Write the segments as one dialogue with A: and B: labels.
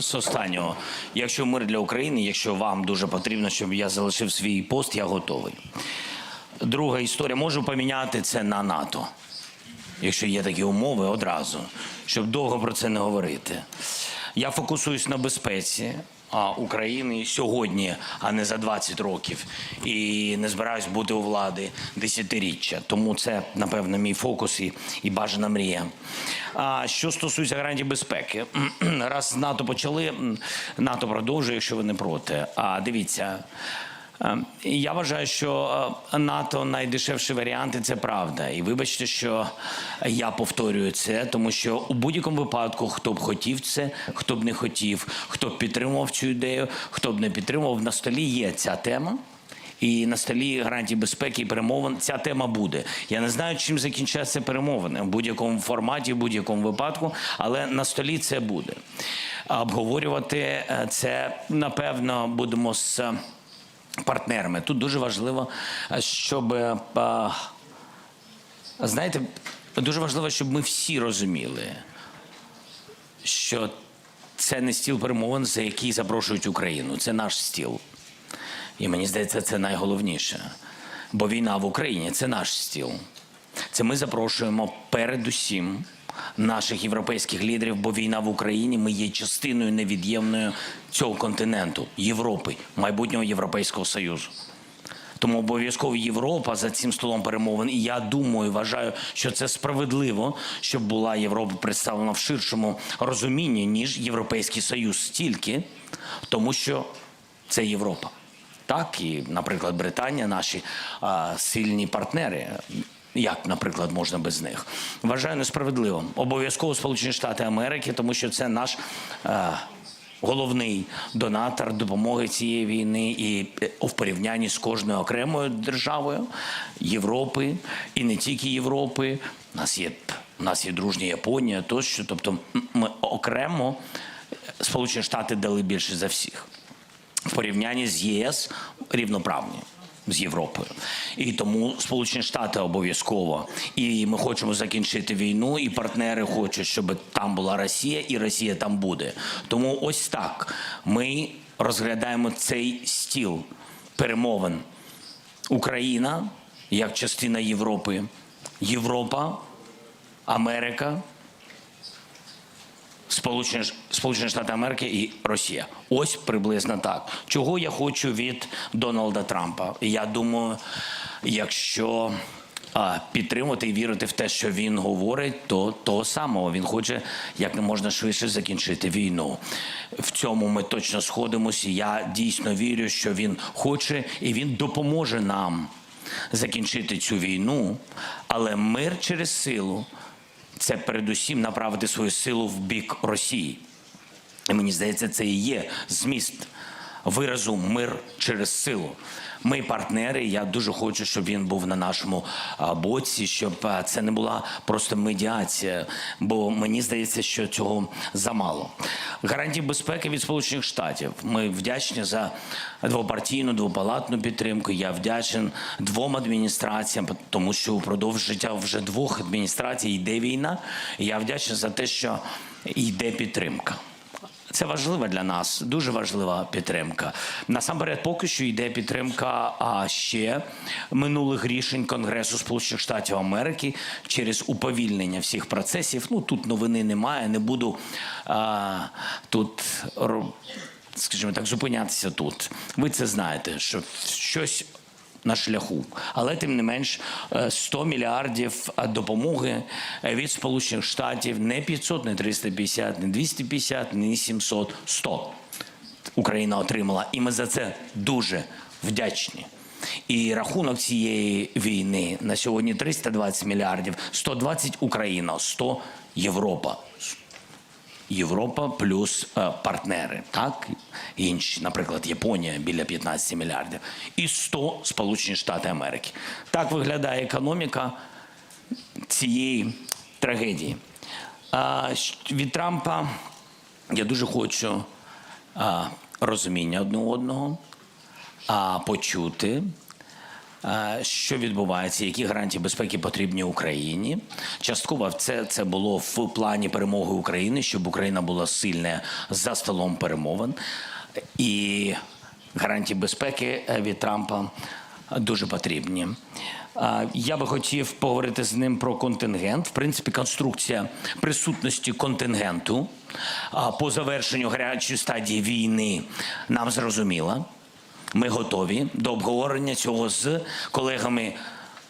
A: з останнього. Якщо мир для України, якщо вам дуже потрібно, щоб я залишив свій пост, я готовий. Друга історія можу поміняти це на НАТО, якщо є такі умови одразу, щоб довго про це не говорити. Я фокусуюсь на безпеці України сьогодні, а не за 20 років, і не збираюсь бути у влади десятиріччя. Тому це, напевно, мій фокус і, і бажана мрія. А що стосується гарантій безпеки, раз НАТО почали, НАТО продовжує, якщо ви не проти. А дивіться. Е, Я вважаю, що е, НАТО найдешевший варіант, і це правда. І вибачте, що я повторюю це, тому що у будь-якому випадку, хто б хотів це, хто б не хотів, хто б підтримував цю ідею, хто б не підтримував, на столі є ця тема. І на столі гарантії безпеки і перемовин ця тема буде. Я не знаю, чим закінчаться перемовини в будь-якому форматі, в будь-якому випадку, але на столі це буде. Обговорювати е, це напевно будемо з партнерами. Тут дуже важливо, е, щоб е, знаєте, дуже важливо, щоб ми всі розуміли, що це не стіл перемовин, за який запрошують Україну. Це наш стіл. І мені здається, це найголовніше. Бо війна в Україні це наш стіл. Це ми запрошуємо передусім наших європейських лідерів, бо війна в Україні ми є частиною невід'ємною цього континенту, Європи, майбутнього Європейського Союзу. Тому обов'язково Європа за цим столом перемовин. І я думаю, вважаю, що це справедливо, щоб була Європа представлена в ширшому розумінні, ніж Європейський Союз стільки, тому що це Європа. Так, і, наприклад, Британія, наші а, сильні партнери. Як, наприклад, можна без них? Вважаю несправедливим. Обов'язково Сполучені Штати Америки, тому що це наш а, головний донатор допомоги цієї війни і е, в порівнянні з кожною окремою державою Європи і не тільки Європи. У нас є у нас є дружня Японія, тощо. Тобто, ми окремо е, Сполучені Штати дали більше за всіх в порівнянні з ЄС рівноправні. З Європою і тому Сполучені Штати обов'язково, і ми хочемо закінчити війну, і партнери хочуть, щоб там була Росія, і Росія там буде. Тому ось так ми розглядаємо цей стіл перемовин. Україна як частина Європи, Європа, Америка, Сполучені, Сполучені Штати Америки і Росія. Ось приблизно так. Чого я хочу від Дональда Трампа? Я думаю, якщо а, підтримувати і вірити в те, що він говорить, то того самого він хоче як не можна швидше закінчити війну. В цьому ми точно сходимося. Я дійсно вірю, що він хоче і він допоможе нам закінчити цю війну, але мир через силу це передусім направити свою силу в бік Росії. І мені здається, це і є зміст виразу мир через силу. Ми партнери. Я дуже хочу, щоб він був на нашому боці, щоб це не була просто медіація, бо мені здається, що цього замало. Гарантії безпеки від Сполучених Штатів. Ми вдячні за двопартійну, двопалатну підтримку. Я вдячен двом адміністраціям, тому що упродовж життя вже двох адміністрацій йде війна. Я вдячний за те, що йде підтримка. Це важлива для нас, дуже важлива підтримка. Насамперед, поки що йде підтримка а ще минулих рішень Конгресу Сполучених Штатів Америки через уповільнення всіх процесів. Ну тут новини немає. Не буду а, тут скажімо так, зупинятися тут. Ви це знаєте, що щось на шляху. Але тим не менш е, 100 мільярдів е, допомоги е, від Сполучених Штатів не 500, не 350, не 250, не 700, 100 Україна отримала. І ми за це дуже вдячні. І рахунок цієї війни на сьогодні 320 мільярдів, 120 Україна, 100 Європа. Європа плюс е, партнери, так інші, наприклад, Японія біля 15 мільярдів, і 100 Сполучені Штати Америки. Так виглядає економіка цієї трагедії. Від Трампа я дуже хочу розуміння одне одного, почути. Е, що відбувається, які гарантії безпеки потрібні Україні. Частково це, це було в плані перемоги України, щоб Україна була сильна за столом перемовин. І гарантії безпеки е, від Трампа дуже потрібні. Я би хотів поговорити з ним про контингент. В принципі, конструкція присутності контингенту по завершенню гарячої стадії війни нам зрозуміла. Ми готові до обговорення цього з колегами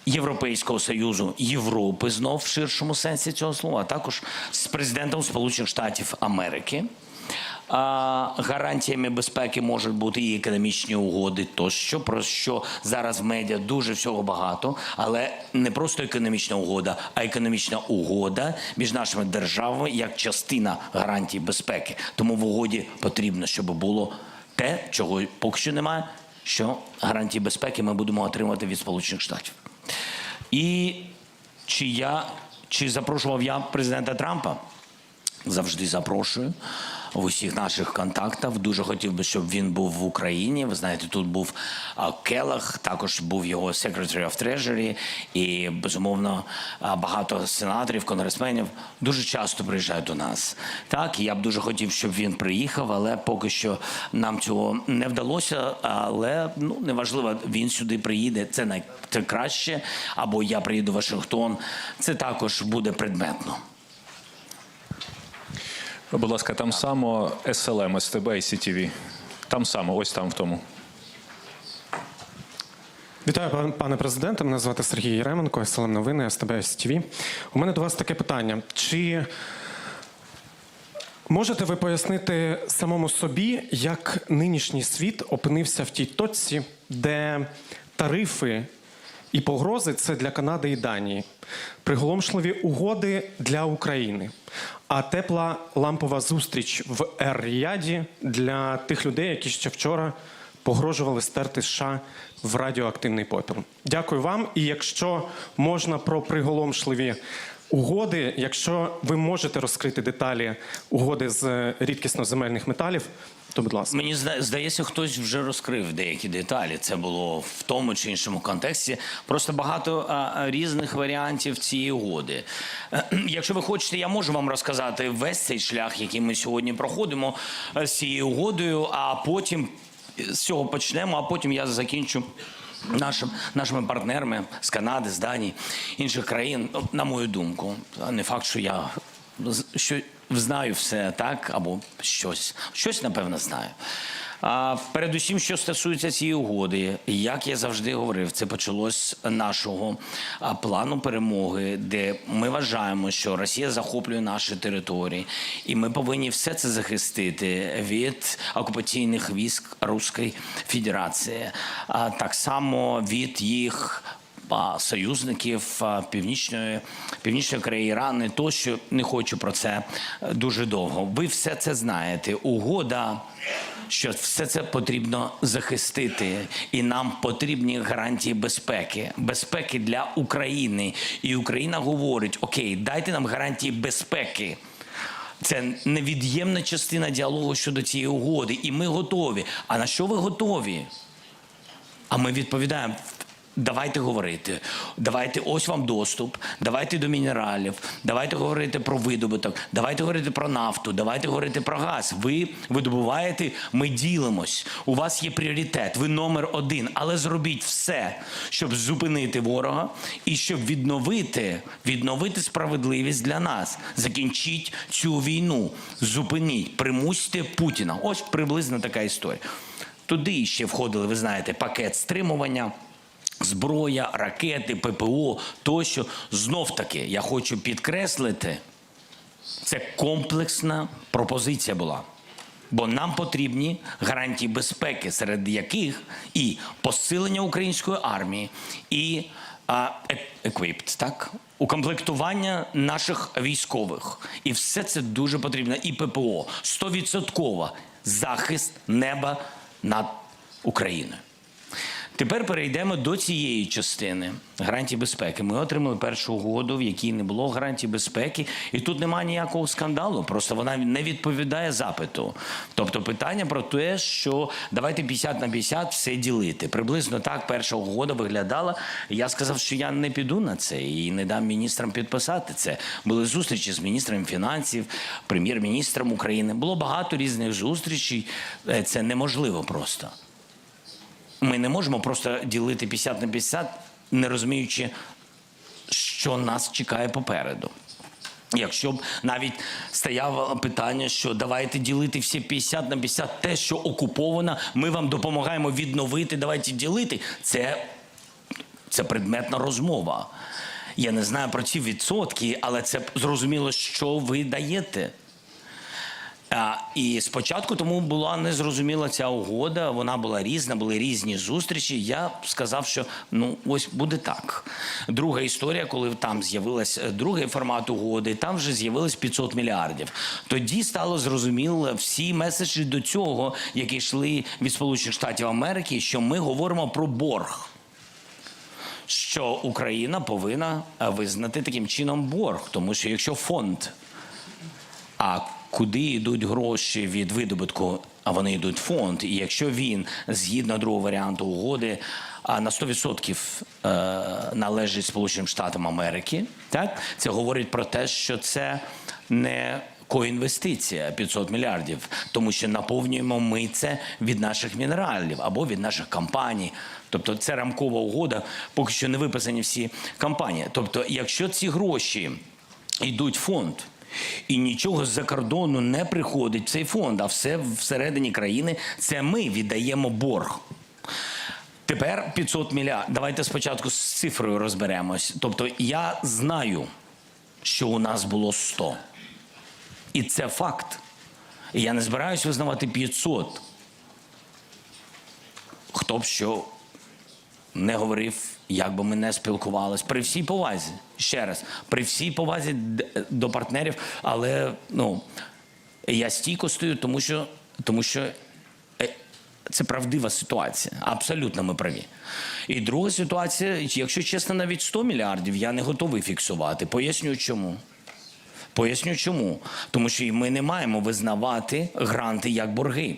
A: Європейського союзу Європи, знов в ширшому сенсі цього слова, а також з президентом Сполучених Штатів Америки. А, гарантіями безпеки можуть бути і економічні угоди, тощо про що зараз в медіа дуже всього багато, але не просто економічна угода, а економічна угода між нашими державами як частина гарантій безпеки. Тому в угоді потрібно, щоб було те, чого поки що немає, що гарантії безпеки ми будемо отримувати від Сполучених Штатів. І чи я чи запрошував я президента Трампа? Завжди запрошую в усіх наших контактах. Дуже хотів би, щоб він був в Україні. Ви знаєте, тут був Келах, також був його Secretary of Treasury, і безумовно багато сенаторів, конгресменів дуже часто приїжджають до нас. Так, я б дуже хотів, щоб він приїхав, але поки що нам цього не вдалося. Але ну неважливо, він сюди приїде. Це най це краще. Або я приїду в Вашингтон. Це також буде предметно.
B: Будь ласка, там само SLM, СТБ і CTV. Там само, ось там в тому.
C: Вітаю, пан- пане президенте. Мене звати Сергій Єременко, СЛМ Новини, СТБ СТВ. У мене до вас таке питання. Чи можете ви пояснити самому собі, як нинішній світ опинився в тій точці, де тарифи і погрози це для Канади і Данії, приголомшливі угоди для України, а тепла лампова зустріч в Ер-Ріаді для тих людей, які ще вчора погрожували стерти США в радіоактивний попіл. Дякую вам. І якщо можна про приголомшливі угоди, якщо ви можете розкрити деталі угоди з рідкісно земельних металів, то будь ласка.
A: Мені здається, хтось вже розкрив деякі деталі. Це було в тому чи іншому контексті. Просто багато а, різних варіантів цієї угоди. Е, Якщо ви хочете, я можу вам розказати весь цей шлях, який ми сьогодні проходимо е, з цією угодою, а потім з цього почнемо, а потім я закінчу. Нашим нашими партнерами з Канади, з Данії, інших країн, на мою думку, не факт, що я що знаю все так, або щось. Щось, напевно, знаю. А, передусім, що стосується цієї угоди, як я завжди говорив, це почалось нашого плану перемоги, де ми вважаємо, що Росія захоплює наші території, і ми повинні все це захистити від окупаційних військ Руської Федерації, а так само від їх союзників північної північної Кореї, Ірани, тощо не хочу про це дуже довго. Ви все це знаєте. Угода, що все це потрібно захистити, і нам потрібні гарантії безпеки, безпеки для України. І Україна говорить: Окей, дайте нам гарантії безпеки. Це невід'ємна частина діалогу щодо цієї угоди, і ми готові. А на що ви готові? А ми відповідаємо. Давайте говорити, давайте ось вам доступ, давайте до мінералів, давайте говорити про видобуток, давайте говорити про нафту, давайте говорити про газ. Ви видобуваєте, ми ділимось. У вас є пріоритет, ви номер один. Але зробіть все, щоб зупинити ворога і щоб відновити, відновити справедливість для нас. Закінчіть цю війну, зупиніть, примусьте Путіна. Ось приблизно така історія. Туди ще входили, ви знаєте, пакет стримування. Зброя, ракети, ППО тощо. Знов таки, я хочу підкреслити, це комплексна пропозиція була. Бо нам потрібні гарантії безпеки, серед яких і посилення української армії, і е- так? укомплектування наших військових. І все це дуже потрібно. І ППО. Стовідсотково захист неба над Україною. Тепер перейдемо до цієї частини гарантій безпеки. Ми отримали першу угоду, в якій не було гарантій безпеки, і тут немає ніякого скандалу. Просто вона не відповідає запиту. Тобто питання про те, що давайте 50 на 50 все ділити. Приблизно так перша угода виглядала. Я сказав, що я не піду на це і не дам міністрам підписати це. Були зустрічі з міністром фінансів, прем'єр-міністром України. Було багато різних зустрічей. Е, Це неможливо просто. Ми не можемо просто ділити 50 на 50, не розуміючи, що нас чекає попереду. Якщо б навіть стояло питання, що давайте ділити всі 50 на 50, те, що окуповано, ми вам допомагаємо відновити, давайте ділити. Це, це предметна розмова. Я не знаю про ці відсотки, але це зрозуміло, що ви даєте. А, і спочатку тому була незрозуміла ця угода. Вона була різна, були різні зустрічі. Я сказав, що ну ось буде так. Друга історія, коли там з'явилась е, другий формат угоди, там вже з'явилось 500 мільярдів. Тоді стало зрозуміло всі меседжі до цього, які йшли від Сполучених Штатів Америки, що ми говоримо про борг що Україна повинна е, визнати таким чином борг, тому що якщо фонд, а куди йдуть гроші від видобутку, а вони йдуть в фонд, і якщо він згідно другого варіанту угоди а на 100% е, належить Сполученим Штатам Америки, так це говорить про те, що це не коінвестиція 500 мільярдів, тому що наповнюємо ми це від наших мінералів або від наших компаній. Тобто це рамкова угода, поки що не виписані всі компанії. Тобто, якщо ці гроші йдуть в фонд. І нічого з-за кордону не приходить в цей фонд, а все всередині країни це ми віддаємо борг. Тепер 500 мільярдів. Давайте спочатку з цифрою розберемось. Тобто я знаю, що у нас було 100. І це факт. І я не збираюсь визнавати 500. Хто б що не говорив, як би ми не спілкувалися. При всій повазі, ще раз, при всій повазі до партнерів, але ну, я стійко стою, тому що, тому що е, це правдива ситуація. Абсолютно ми праві. І друга ситуація, якщо чесно, навіть 100 мільярдів я не готовий фіксувати. Поясню чому. Поясню чому. Тому що ми не маємо визнавати гранти як борги.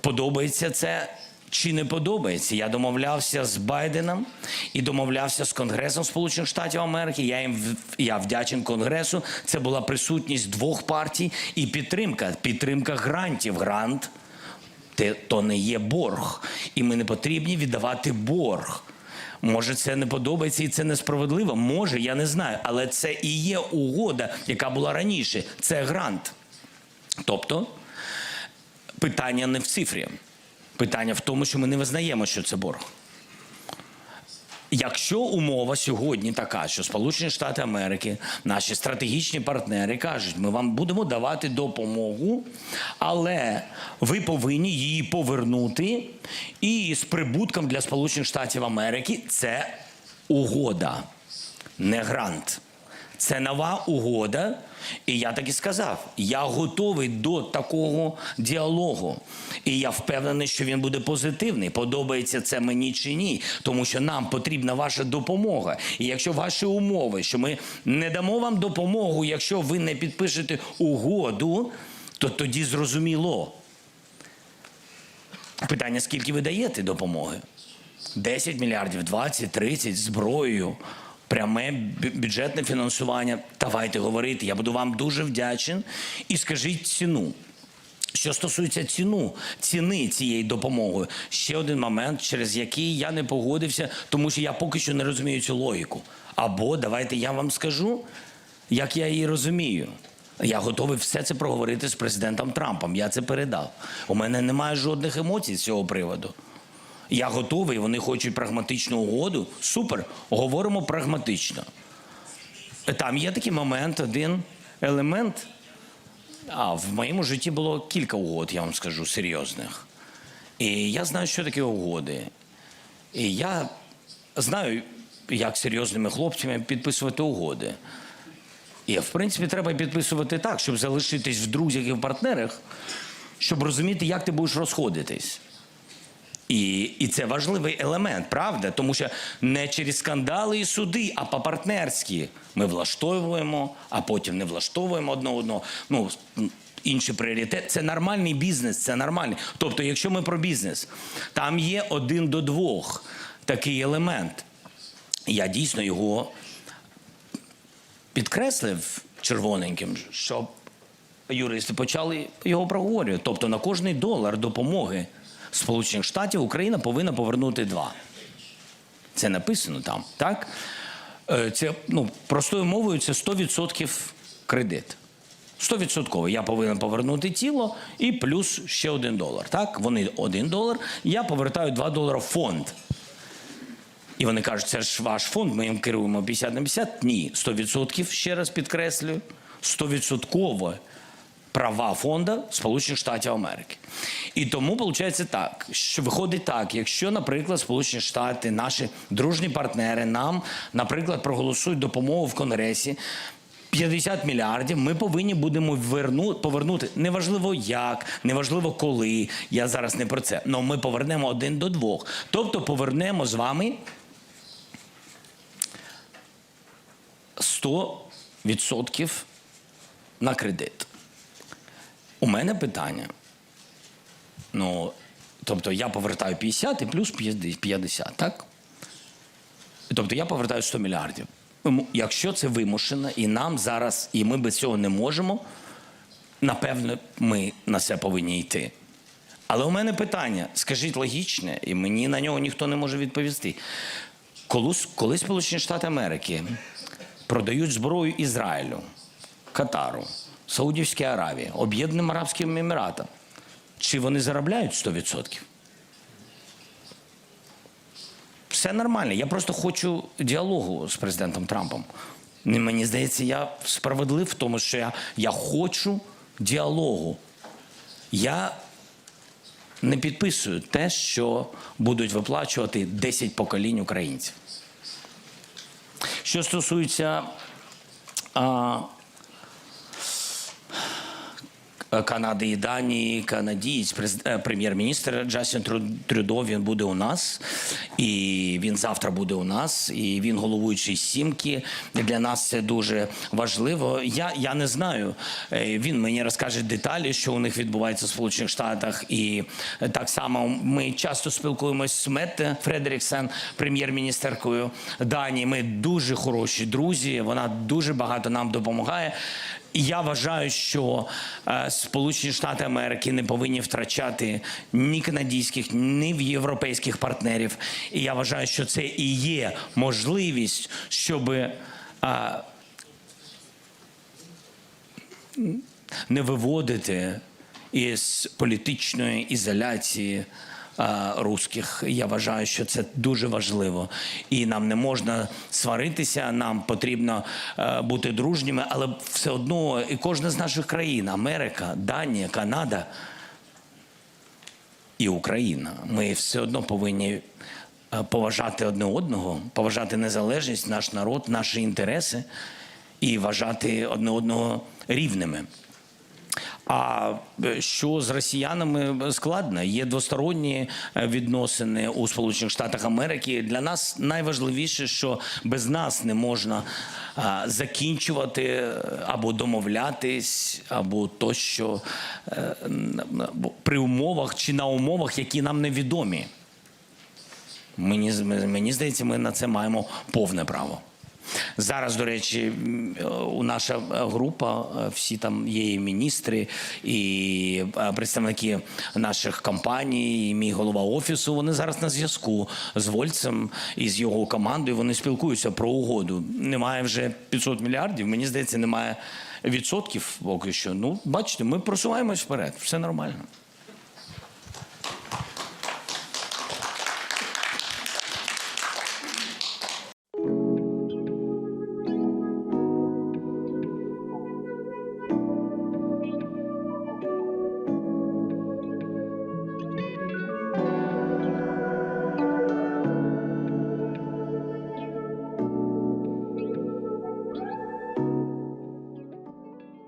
A: Подобається це чи не подобається? Я домовлявся з Байденом і домовлявся з Конгресом Сполучених Штатів Америки. Я їм я вдячен Конгресу. Це була присутність двох партій і підтримка. Підтримка грантів. Грант те- то не є борг, і ми не потрібні віддавати борг. Може, це не подобається і це несправедливо. Може, я не знаю, але це і є угода, яка була раніше. Це грант. Тобто питання не в цифрі. Питання в тому, що ми не визнаємо, що це борг. Якщо умова сьогодні така, що Сполучені Штати Америки, наші стратегічні партнери кажуть, ми вам будемо давати допомогу, але ви повинні її повернути, і з прибутком для Сполучених Штатів Америки це угода, не грант. Це нова угода, і я так і сказав: я готовий до такого діалогу. І я впевнений, що він буде позитивний. Подобається це мені чи ні, тому що нам потрібна ваша допомога. І якщо ваші умови, що ми не дамо вам допомогу, якщо ви не підпишете угоду, то тоді зрозуміло. Питання: скільки ви даєте допомоги? 10 мільярдів, 20, 30 зброєю, пряме бюджетне фінансування. Давайте говорити. Я буду вам дуже вдячен. І скажіть ціну. Що стосується ціну, ціни цієї допомоги, ще один момент, через який я не погодився, тому що я поки що не розумію цю логіку. Або давайте я вам скажу, як я її розумію. Я готовий все це проговорити з президентом Трампом. Я це передав. У мене немає жодних емоцій з цього приводу. Я готовий, вони хочуть прагматичну угоду. Супер, говоримо прагматично. Там є такий момент, один елемент. А в моєму житті було кілька угод, я вам скажу, серйозних. І я знаю, що таке угоди. І я знаю, як серйозними хлопцями підписувати угоди. І, в принципі, треба підписувати так, щоб залишитись в друзях і в партнерах, щоб розуміти, як ти будеш розходитись. І, і це важливий елемент, правда? Тому що не через скандали і суди, а по-партнерськи ми влаштовуємо, а потім не влаштовуємо одне одного. Ну, інший пріоритет це нормальний бізнес, це нормальний. Тобто, якщо ми про бізнес, там є один до двох такий елемент. Я дійсно його підкреслив червоненьким, щоб юристи почали його проговорювати. Тобто на кожний долар допомоги Сполучених Штатів Україна повинна повернути два. Це написано там, так? Е, Це ну, простою мовою це 100% кредит. 100%. Я повинен повернути тіло і плюс ще один долар. Так, вони один долар, я повертаю 2 долари в фонд. І вони кажуть, це ж ваш фонд, ми їм керуємо 50 на 50. Ні, 100% ще раз підкреслюю. 100% права фонду Сполучених Штатів Америки. І тому виходить так, що виходить так, якщо, наприклад, Сполучені Штати, наші дружні партнери нам, наприклад, проголосують допомогу в Конгресі. 50 мільярдів ми повинні будемо верну, повернути. Неважливо як, неважливо коли. Я зараз не про це. але ми повернемо один до двох. Тобто повернемо з вами 100% на кредит. У мене питання. Ну, тобто я повертаю 50 і плюс 50, так? Тобто я повертаю 100 мільярдів. Якщо це вимушено, і нам зараз, і ми без цього не можемо, напевно, ми на це повинні йти. Але у мене питання, скажіть логічне, і мені на нього ніхто не може відповісти. Коли, Сполучені Штати Америки продають зброю Ізраїлю, Катару, Саудівській Аравії, Об'єднаним Арабським Еміратам, чи вони заробляють 100%? Все нормально. Я просто хочу діалогу з президентом Трампом. Мені здається, я справедлив в тому, що я, я хочу діалогу. Я не підписую те, що будуть виплачувати 10 поколінь українців. Що стосується а, Канади і Данії, канадієць, е, прем'єр-міністр Джастін Трю- Трюдо, він буде у нас, і він завтра буде у нас, і він головуючий сімки. Для нас це дуже важливо. Я, я не знаю. Е, Він мені розкаже деталі, що у них відбувається в Сполучених Штатах. І так само ми часто спілкуємось з Метте Фредеріксен, прем'єр-міністеркою Данії. Ми дуже хороші друзі. Вона дуже багато нам допомагає. Я вважаю, що е, Сполучені Штати Америки не повинні втрачати ні канадійських, ні в європейських партнерів. І я вважаю, що це і є можливість, щоб е, не виводити із політичної ізоляції русських. Я вважаю, що це дуже важливо. І нам не можна сваритися, нам потрібно е, бути дружніми, але все одно і кожна з наших країн Америка, Данія, Канада і Україна. Ми все одно повинні е, поважати одне одного, поважати незалежність, наш народ, наші інтереси і вважати одне одного рівними. А е, що з росіянами складно? Є двосторонні е, відносини у Сполучених Штатах Америки. Для нас найважливіше, що без нас не можна закінчувати е, або домовлятись, або тощо е, при умовах чи на умовах, які нам невідомі. Мені, мені здається, ми на це маємо повне право. Зараз, до речі, у наша е, група, е, всі там є і міністри, і е, представники наших компаній, і мій голова офісу. Вони зараз на зв'язку з Вольцем і з його командою. Вони спілкуються про угоду. Немає вже 500 мільярдів. Мені здається, немає відсотків поки що. Ну, бачите, ми просуваємось вперед. Все нормально.